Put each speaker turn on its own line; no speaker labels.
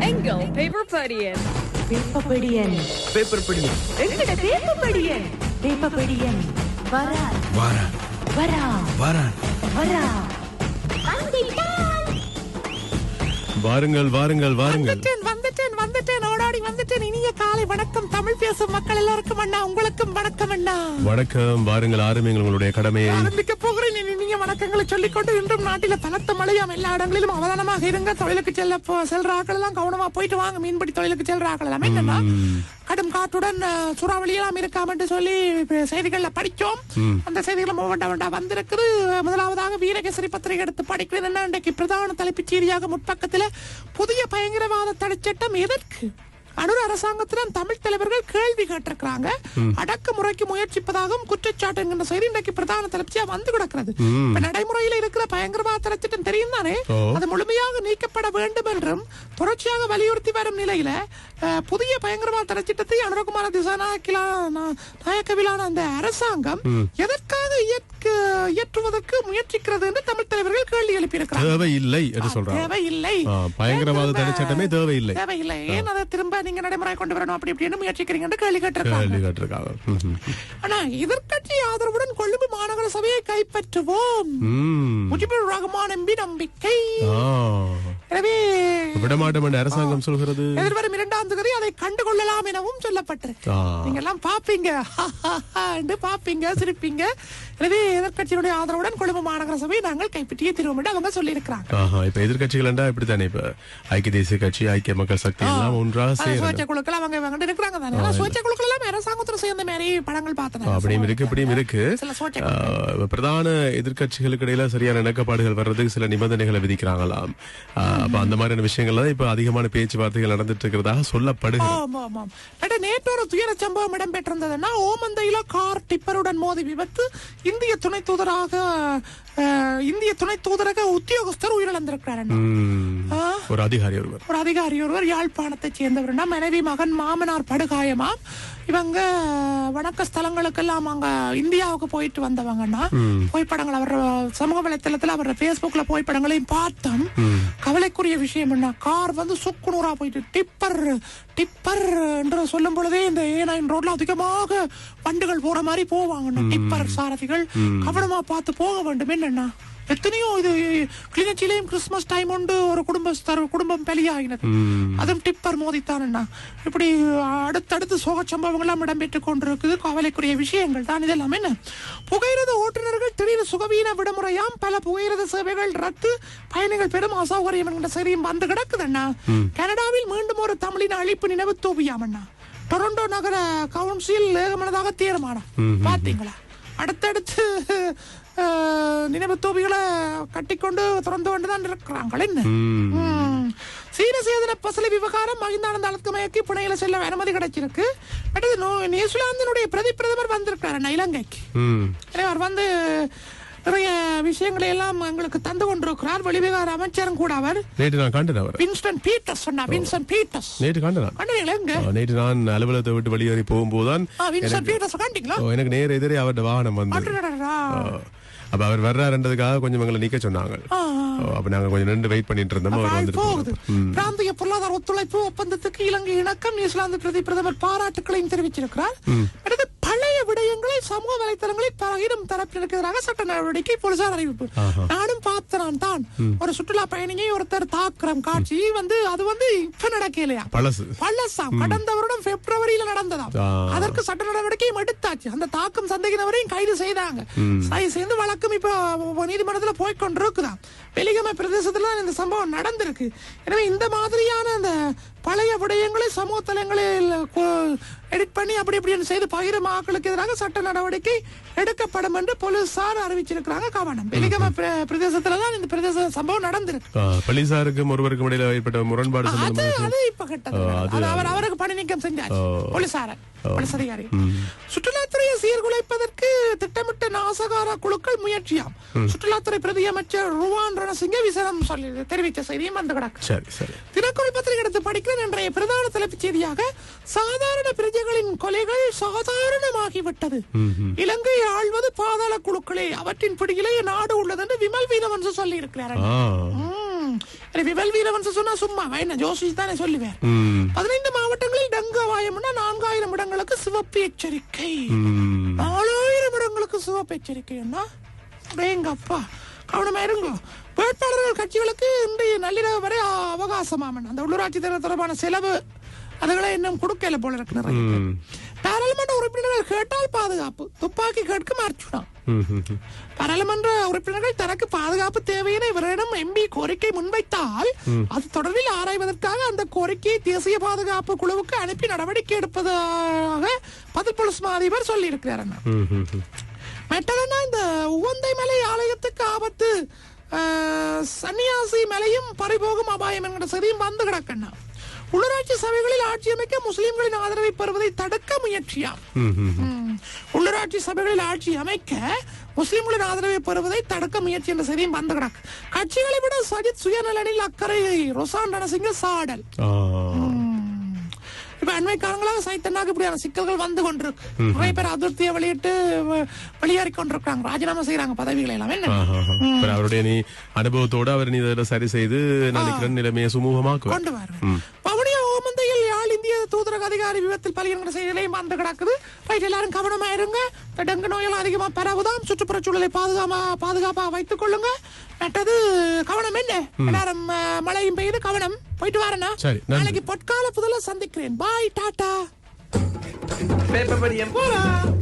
எங்கள் paper படியன்
வேப்பப்படியன்
paper படி
எங்கட வேப்பப்படியன் வேப்பப்படியன் வரா
வாரான்
வரா
வாரான்
வரா
வாருங்கள் வாருங்கள் வாருங்கள்.
வந்துட்டேன் வந்துட்டேன் ஓடாடி வந்துட்டேன். இனிய காலை வணக்கம். தமிழ் பேசும் மக்கள் எல்லாருக்கும் அண்ணா. உங்களுக்கும் வணக்கம் அண்ணா.
வணக்கம். வாருங்கள் ஆரம்பிங்கள் உங்களுடைய கடமையை.
ஆரம்பிக்க வணக்கங்களை சொல்லிக்கொண்டு இன்றும் நாட்டில பலத்த மழையாம் எல்லா இடங்களிலும் அவதானமாக இருங்க. தொழிலுக்கு செல்ல செல்ற ஆட்கள் எல்லாம் கவனமா போயிட்டு வாங்க. மீன்பிடி தொழிலுக்கு செல்ற ஆட்கள் எல்லாம் என்னன்னா கடும் காற்றுடன் அஹ், சூறாவளி எல்லாம் இருக்காம் என்று சொல்லி செய்திகள்ல படிச்சோம். அந்த செய்திகள் ஒவ்வொன்றா ஒன்றா வந்திருக்குது. முதலாவதாக வீரகேசரி பத்திரிகை எடுத்து படிக்கிறேன். என்ன இன்றைக்கு பிரதான தலைப்புச் செய்தியாக முற்பக்கத்துல புதிய பயங்கரவாத தடைச்சட்டம் எதற்கு? அனுர அரசாங்கத்திடம் தமிழ் தலைவர்கள் கேள்வி கேட்டிருக்கிறாங்க. அடக்குமுறைக்கு முயற்சிப்பதாகவும் குற்றச்சாட்டு என்கின்ற செய்தி இன்றைக்கு பிரதான தலைப்பியா வந்து கிடக்கிறது. இப்ப நடைமுறையில் இருக்கிற பயங்கரவாத தடைச்சட்டம் தெரியும் தானே. அது முழுமையாக நீக்கப்பட வேண்டும் என்றும் தொடர்ச்சியாக வலியுறுத்தி வரும் நிலையில புதிய பயங்கரவாத தடைச்சட்டத்தை அனுரகுமார திசாநாயக்கிலா நாயக்கவிலான அந்த அரசாங்கம் எதற்காக இயற்றுவதற்கு முயற்சிக்கிறது என்று தமிழ் தலைவர்கள் கேள்வி எழுப்பியிருக்கிறாங்க
தேவையில்லை என்று சொல்றாங்க.
தேவையில்லை.
பயங்கரவாத
ஏன்
தடை சட்டமே தேவையில்லை.
தேவையில்லை. ஏன் அதை திரும்ப நீங்க நடைமுறை கொண்டு வரணும் அப்படி இப்படின்னு முயற்சிக்கிறீங்கன்னு கேள்வி கேட்டிருக்காங்க.
கேள்வி கேட்டிருக்காங்க.
ஆனா எதிர்க்கட்சி ஆதரவுடன் கொழும்பு மாநகர சபையை கைப்பற்றுவோம். முஜிபுர் ரஹ்மான் எம்பி நம்பிக்கை. எனவே
விடமாட்டோம் என்று அரசாங்கம் சொல்கிறது.
எதிர்வரும் இரண்டாம் தேதி அதை கண்டுகொள்ளலாம் எனவும் சொல்லப்பட்டிருக்கு
ஆ.
நீங்க எல்லாம் பாப்பீங்க என்று பாப்பீங்க சிரிப்பீங்க. எனவே எதிர்க்கட்சியினுடைய ஆதரவுடன் கொழும்பு மாநகர சபையை நாங்கள் கைப்பற்றியே திருவோம் என்று அவங்க சொல்லி இருக்கிறாங்க
ஆஹா இப்ப எதிர்கட்சிகள் இப்படித்தானே இப்ப? ஐக்கிய தேசிய கட்சி ஐக்கிய மக்கள் சக்தி எல்லாம் ஒன்றாக
சுயேட்சை குழுக்கள் அவங்க இவங்க இருக்கிறாங்க தானே. சுயேட்சை குழுக்கள் எல்லாம் அரசாங்கத்துல சேர்ந்த மாதிரி படங்கள் பார்த்தேன்
அப்படியும் இருக்கு இப்படியும் இருக்கு. பிரதான எதிர்க்கட்சிகளுக்கு இடையில சரியான இணக்கப்பாடுகள் வர்றதுக்கு சில நிபந்தனைகளை விதிக்கிறாங்களாம். அப்ப அந்த மாதிரியான விஷயங்கள் தான் இப்ப அதிகமான பேச்சுவார்த்தைகள் நடந்துட்டு இருக்கிறதாக சொல்லப்படுகிறது
நேற்று ஒரு துயர சம்பவம் இடம்பெற்றிருந்ததுன்னா ஓமந்தையில கார் டிப்பருடன் மோதி விபத்து இந்திய துணை தூதராக இந்திய துணை தூதரக உத்தியோகஸ்தர் உயிரிழந்திருக்கிறார்?
ஒரு அதிகாரி ஒருவர்.
ஒரு அதிகாரி ஒருவர் யாழ்ப்பாணத்தை சேர்ந்தவர்னா மனைவி மகன் மாமனார் படுகாயமாம். இவங்க வணக்க ஸ்தலங்களுக்கெல்லாம் அங்க இந்தியாவுக்கு போயிட்டு வந்தவங்கன்னா புகைப்படங்கள் அவர் சமூக வலைத்தளத்துல அவர் பேஸ்புக்ல புகைப்படங்களையும் பார்த்தோம். கவலைக்குரிய விஷயம் என்ன? கார் வந்து சுக்குநூறா போயிட்டு டிப்பர் டிப்பர் என்று சொல்லும் பொழுதே இந்த ஏ நைன் ரோட்ல அதிகமாக வண்டுகள் போற மாதிரி போவாங்க. டிப்பர் சாரதிகள் கவனமா பார்த்து போக வேண்டும். என்னன்னா எத்தனையோ இது கிளிநொச்சியிலையும் கிறிஸ்துமஸ் டைம் உண்டு. ஒரு குடும்ப குடும்பம் பலியாகினது அதுவும் டிப்பர் மோதித்தானண்ணா. இப்படி அடுத்தடுத்து சோக சம்பவங்கள்லாம் இடம்பெற்றுக் கொண்டிருக்குது. கவலைக்குரிய விஷயங்கள் தான் இதெல்லாம். என்ன? புகையிரத ஓட்டுநர்கள் திடீர் சுகவீன விடுமுறையாம். பல புகையிரத சேவைகள் ரத்து பயணிகள் பெரும் அசௌகரியம் என்கிற செய்தியும் வந்து கிடக்குதுண்ணா. கனடாவில் மீண்டும் ஒரு தமிழின் அழிப்பு நினைவு தூவியாம் அண்ணா டொரண்டோ நகர கவுன்சில் ஏகமனதாக தீர்மானம். பாத்தீங்களா அடுத்தடுத்து நினைவு தூபிகளை கட்டிக்கொண்டு திறந்து கொண்டு தான் இருக்கிறாங்கள் என்ன. சீன சேதன பசலை விவகாரம் மகிந்தானந்த அழுத்த மயக்கி புனையில செல்ல அனுமதி கிடைச்சிருக்கு. அடுத்து நியூசிலாந்தினுடைய பிரதி பிரதமர் வந்திருக்கிறார் அண்ணா இலங்கைக்கு. அவர் வந்து நிறைய விஷயங்களை எல்லாம் எங்களுக்கு தந்து கொண்டிருக்கிறார் வெளிவிகார அமைச்சரும் கூட அவர்.
நேற்று நான் கண்டேன் அவர்.
வின்ஸ்டன் பீட்டர்ஸ் சொன்னா வின்சன் பீட்டர்ஸ்
நேற்று கண்டேன்.
கண்டீங்களா எங்க?
நேற்று நான் அலுவலகத்தை விட்டு வெளியேறி போகும்போதுதான்
ஆ, வின்ஸ்டன் பீட்டர்ஸ் கண்டிங்களா?
எனக்கு நேர எதிரே அவருடைய வாகனம் வந்து. அப்ப அவர் வர்றாருன்றதுக்காக கொஞ்சம் எங்களை நிக்க சொன்னாங்க. அப்ப நாங்க கொஞ்சம் நின்று வெயிட் பண்ணிட்டு இருந்தோம். அவர் வந்துட்டு.
பிராந்திய பொருளாதார ஒத்துழைப்பு ஒப்பந்தத்துக்கு இலங்கை இணக்கம் நியூசிலாந்து பிரதி பிரதமர் பாராட்டுகளையும் தெரிவிச்சிருக்கிறார் சமூக வலைத்தளங்களில் பகிரும் தரப்பினருக்கு எதிராக சட்ட நடவடிக்கை போலீசார் அறிவிப்பு. நானும் பார்த்தனான் தான். ஒரு சுற்றுலா பயணியை ஒருத்தர் தாக்குறம் காட்சி வந்து அது வந்து இப்ப நடக்கலையா?
பழசு.
பழசாம் கடந்த வருடம் பிப்ரவரியில நடந்ததாம். அதற்கு சட்ட நடவடிக்கையும் எடுத்தாச்சு. அந்த தாக்கம் சந்தேகினவரையும் கைது செய்தாங்க. கைது செய்து வழக்கம் இப்ப நீதிமன்றத்துல போய் கொண்டிருக்குதாம் வெலிகம பிரதேசத்துல இந்த சம்பவம் நடந்திருக்கு. எனவே இந்த மாதிரியான அந்த பழைய விடயங்களை சமூக தளங்களில் எடிட் பண்ணி அப்படி இப்படி செய்து பகிரும் ஆக்களுக்கு எதிராக சட்ட நடவடிக்கை எடுக்கப்படும் என்று போலீசார் அறிவிச்சிருக்கிறாங்க. கவனம் வெலிகம பிர- பிரதேசத்துல தான் இந்த பிரதேச சம்பவம் நடந்திருக்கு.
போலீசாருக்கும் ஒருவருக்கும் இடையில ஏற்பட்ட முரண்பாடு
அது இப்ப கெட்டது அவர் அவருக்கு பணி நீக்கம் செஞ்சாச்சு. போலீசார. போலீஸ் அதிகாரி சுற்றுலாத்துறையை சீர்குலைப்பதற்கு திட்டமிட்ட நாசகார குழுக்கள் முயற்சியாம். சுற்றுலாத்துறை பிரதி அமைச்சர் ருவான் ரணசிங்க விசனம் சொல்லி தெரிவித்த செய்தியும் வந்து கிடக்கு தினக்குறள் பத்திரிகை எடுத்து படிக்கிறேன் இன்றைய பிரதான தலைப்புச் செய்தியாக சாதாரண பிரஜைகளின் கொலைகள் சாதாரணமாகிவிட்டது. இலங்கை ஆள்வது பாதாள குழுக்களே அவற்றின் பிடியிலே நாடு உள்ளது என்று விமல் வீரவன்சு சொல்லி இருக்கிறார். விவல் வீரவன்ஸ் சொன்னா சும்மா என்ன ஜோசி தானே சொல்லுவேன். பதினைந்து மாவட்டங்களில் டங்கு அபாயம்னா நான்காயிரம் இடங்களுக்கு சிவப்பு எச்சரிக்கை. நாலாயிரம் இடங்களுக்கு சிவப்பு எச்சரிக்கைன்னா எங்க அப்பா கவனமா இருங்க வேட்பாளர்கள் கட்சிகளுக்கு இன்றைய நள்ளிரவு வரை அவகாசமாமன் அந்த உள்ளூராட்சி தேர்தல் தொடர்பான செலவு அதுகளை இன்னும் கொடுக்கல போல இருக்கு நிறைய. பாராளுமன்ற உறுப்பினர்கள் கேட்டால் பாதுகாப்பு. துப்பாக்கி கேட்கும் அர்ச்சுனா
ம், ம், ம்.
பாராளுமன்ற உறுப்பினர்கள் தனக்கு பாதுகாப்பு தேவையென இவரிடம் எம்பி கோரிக்கை முன்வைத்தால் அது தொடர்பில் ஆராய்வதற்காக அந்த கோரிக்கையை தேசிய பாதுகாப்பு குழுவுக்கு அனுப்பி நடவடிக்கை எடுப்பதாக பதில் போலீஸ் மா அதிபர் சொல்லி இருக்கிறார்
ம், ம், ம்.
மெட்டலன்னா இந்த உவந்தை மலை ஆலயத்துக்கு ஆபத்து சன்னியாசி மலையும் பறிபோகும் அபாயம் என்கிற செய்தியும் வந்து கிடக்கண்ணா உள்ளூராட்சி சபைகளில் ஆட்சி அமைக்க முஸ்லிம்களின் ஆதரவை பெறுவதை தடுக்க முயற்சியாம். உள்ளூராட்சி சபைகளில் ஆட்சி அமைக்க முஸ்லிம்களின் ஆதரவை பெறுவதை தடுக்க முயற்சி என்ற செய்தியும் வந்து கிடக்கு கட்சிகளை விட சஜித் சுயநலனில் அக்கறை ரொசான் ரணசிங்க சாடல். இப்ப அண்மை காலங்களாக சைத்தன்னாக்கு இப்படியான சிக்கல்கள் வந்து கொண்டிருக்கு. நிறைய பேர் அதிருப்தியை வெளியிட்டு வெளியேறி கொண்டிருக்காங்க ராஜினாமா செய்யறாங்க பதவிகளை எல்லாம். என்ன?
அவருடைய நீ அனுபவத்தோட அவர் நீ இதில் சரி செய்து நினைக்கிற நிலைமையை சுமூகமாக்குவார்.
கொண்டு யாழ் தூதரக அதிகாரி விபத்தில் பலியிடுகிற செய்திகளையும் வந்து கிடக்குது. ரைட் எல்லாரும் கவனமா இருங்க. இந்த டெங்கு நோயெல்லாம் அதிகமா பரவுதாம். சுற்றுப்புற சூழலை பாதுகாமா பாதுகாப்பா வைத்துக் கொள்ளுங்க. மற்றது கவனம் என்ன? எல்லாரும் மழையும் பெய்யுது கவனம். போயிட்டு வரேன்னா. நாளைக்கு பொற்கால புதல சந்திக்கிறேன். Bye tata.
பேப்பர் படியம்.
போலாம்